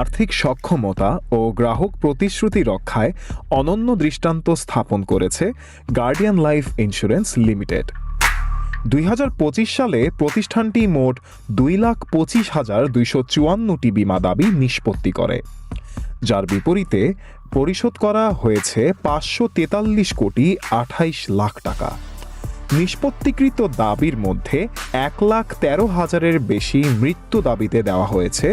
আর্থিক সক্ষমতা ও গ্রাহক প্রতিশ্রুতি রক্ষায় অনন্য দৃষ্টান্ত স্থাপন করেছে গার্ডিয়ান লাইফ ইন্স্যুরেন্স লিমিটেড। দুই হাজার পঁচিশ সালে প্রতিষ্ঠানটি মোট দুই লাখ পঁচিশ হাজার দুইশো চুয়ান্নটি বিমা দাবি নিষ্পত্তি করে। যার বিপরীতে পরিশোধ করা হয়েছে পাঁচশো তেতাল্লিশ কোটি আঠাইশ লাখ টাকা। নিষ্পত্তিকৃত দাবির মধ্যে এক লাখ তেরো হাজারের বেশি মৃত্যু দাবিতে দেওয়া হয়েছে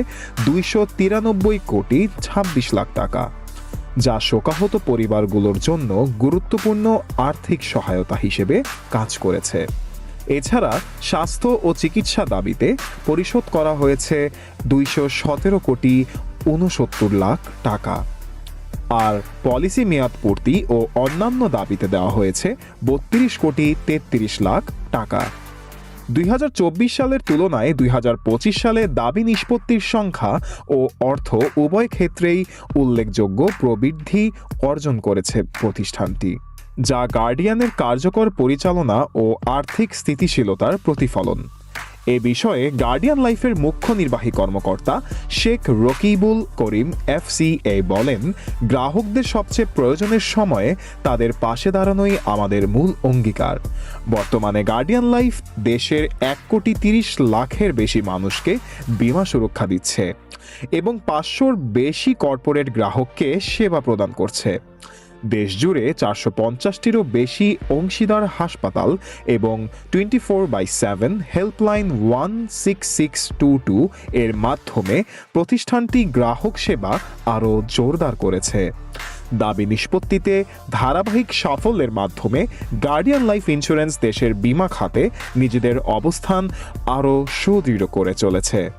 দুইশো তিরানব্বই কোটি ছাব্বিশ লাখ টাকা, যা শোকাহত পরিবারগুলোর জন্য গুরুত্বপূর্ণ আর্থিক সহায়তা হিসেবে কাজ করেছে। এছাড়া স্বাস্থ্য ও চিকিৎসা দাবিতে পরিশোধ করা হয়েছে দুইশো সতেরো কোটি উনসত্তর লাখ টাকা। আর পলিসি মেয়াদ পূর্তি ও অন্যান্য দাবিতে দেওয়া হয়েছে বত্রিশ কোটি তেত্রিশ লাখ টাকা। দুই হাজার চব্বিশ সালের তুলনায় দুই হাজার পঁচিশ সালে দাবি নিষ্পত্তির সংখ্যা ও অর্থ উভয় ক্ষেত্রেই উল্লেখযোগ্য প্রবৃদ্ধি অর্জন করেছে প্রতিষ্ঠানটি, যা গার্ডিয়ানের কার্যকর পরিচালনা ও আর্থিক স্থিতিশীলতার প্রতিফলন। এ বিষয়ে গার্ডিয়ান লাইফের মুখ্য নির্বাহী কর্মকর্তা শেখ রকিবুল করিম এফসিএ বলেন, গ্রাহকদের সবচেয়ে প্রয়োজনের সময়ে তাদের পাশে দাঁড়ানোই আমাদের মূল অঙ্গীকার। বর্তমানে গার্ডিয়ান লাইফ দেশের এক কোটি তিরিশ লাখের বেশি মানুষকে বীমা সুরক্ষা দিচ্ছে এবং পাঁচশোর বেশি কর্পোরেট গ্রাহককে সেবা প্রদান করছে। দেশজুড়ে চারশো পঞ্চাশটিরও বেশি অংশীদার হাসপাতাল এবং twenty four by seven helpline one six six two two এর মাধ্যমে প্রতিষ্ঠানটি গ্রাহক সেবা আরও জোরদার করেছে। দাবি নিষ্পত্তিতে ধারাবাহিক সাফল্যের মাধ্যমে গার্ডিয়ান লাইফ ইন্স্যুরেন্স দেশের বীমা খাতে নিজেদের অবস্থান আরও সুদৃঢ় করে চলেছে।